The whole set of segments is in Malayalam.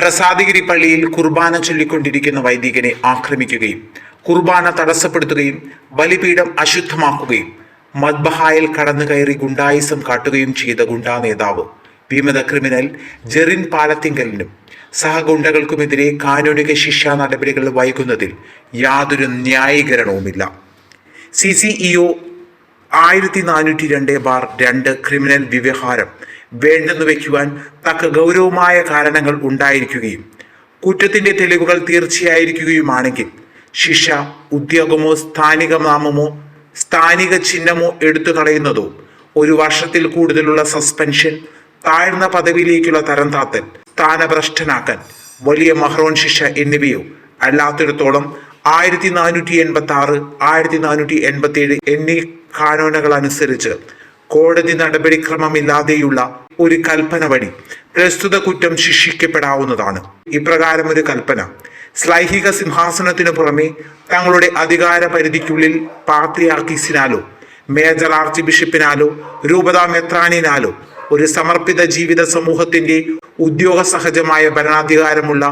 പ്രസാദഗിരി പള്ളിയിൽ കുർബാന ചൊല്ലിക്കൊണ്ടിരിക്കുന്ന വൈദികനെ ആക്രമിക്കുകയും കുർബാന തടസ്സപ്പെടുത്തുകയും ബലിപീഠം അശുദ്ധമാക്കുകയും മദ്ബഹായിൽ കടന്നു കയറി ഗുണ്ടായിസം കാട്ടുകയും ചെയ്ത ഗുണ്ടാ നേതാവ് വിമത ക്രിമിനൽ ജെറിൻ പാലത്തിങ്കലിനും സഹഗുണ്ടകൾക്കുമെതിരെ കാനൂനിക ശിക്ഷാ നടപടികൾ വൈകുന്നതിൽ യാതൊരു ന്യായീകരണവുമില്ല. സി സി ഇ ഒ ആയിരത്തി നാനൂറ്റി രണ്ട് ബാർ രണ്ട് ക്രിമിനൽ വ്യവഹാരം വേണ്ടെന്ന് വയ്ക്കുവാൻ തക്ക ഗൗരവമായ കാരണങ്ങൾ ഉണ്ടായിരിക്കുകയും കുറ്റത്തിന്റെ തെളിവുകൾ തീർച്ചയായിരിക്കുകയുമാണെങ്കിൽ ശിക്ഷ ഉദ്യോഗമോ സ്ഥാനിക നാമമോ സ്ഥാനിക ചിഹ്നമോ എടുത്തു കളയുന്നതോ ഒരു വർഷത്തിൽ കൂടുതലുള്ള സസ്പെൻഷൻ താഴ്ന്ന പദവിയിലേക്കുള്ള തരം താത്തൽ സ്ഥാനഭ്രഷ്ടനാക്കൽ വലിയ മഹ്റോൺ ശിക്ഷ എന്നിവയോ അല്ലാത്തിടത്തോളം ആയിരത്തി നാനൂറ്റി എൺപത്തി ആറ് ആയിരത്തി നാനൂറ്റി എൺപത്തി ഏഴ് എന്നീ കാനോനകൾ അനുസരിച്ച് കോടതി നടപടിക്രമമില്ലാതെയുള്ള ഒരു കൽപ്പന വഴി പ്രസ്തുത കുറ്റം ശിക്ഷിക്കപ്പെടാവുന്നതാണ്. ഇപ്രകാരം ഒരു കൽപ്പന. ശ്ലൈഹിക സിംഹാസനത്തിനു പുറമെ തങ്ങളുടെ അധികാര പരിധിക്കുള്ളിൽ പാത്രിയാർക്കിസിനാലോ മേജർ ആർച്ച് ബിഷപ്പിനാലോ രൂപതാ മെത്രാനിനാലോ ഒരു സമർപ്പിത ജീവിത സമൂഹത്തിന്റെ ഉദ്യോഗ സഹജമായ ഭരണാധികാരമുള്ള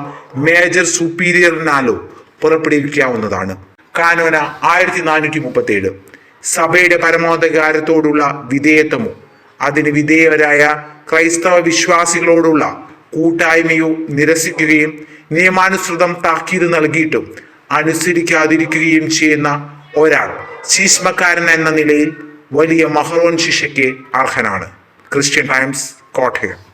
മേജർ സുപ്പീരിയറിനാലോ പുറപ്പെടുവിക്കാവുന്നതാണ്. കാനോന ആയിരത്തി നാനൂറ്റി മുപ്പത്തി ഏഴ് സഭയുടെ പരമോധികാരത്തോടുള്ള വിധേയത്വമോ അതിന് വിധേയരായ ക്രൈസ്തവ വിശ്വാസികളോടുള്ള കൂട്ടായ്മയോ നിരസിക്കുകയും നിയമാനുസൃതം താക്കീത് നൽകിയിട്ടും അനുസരിക്കാതിരിക്കുകയും ചെയ്യുന്ന ഒരാൾ ശീഷ്മക്കാരൻ എന്ന നിലയിൽ വലിയ മഹറോൻ ശിക്ഷയ്ക്ക് അർഹനാണ്. Christian Times Kottayam.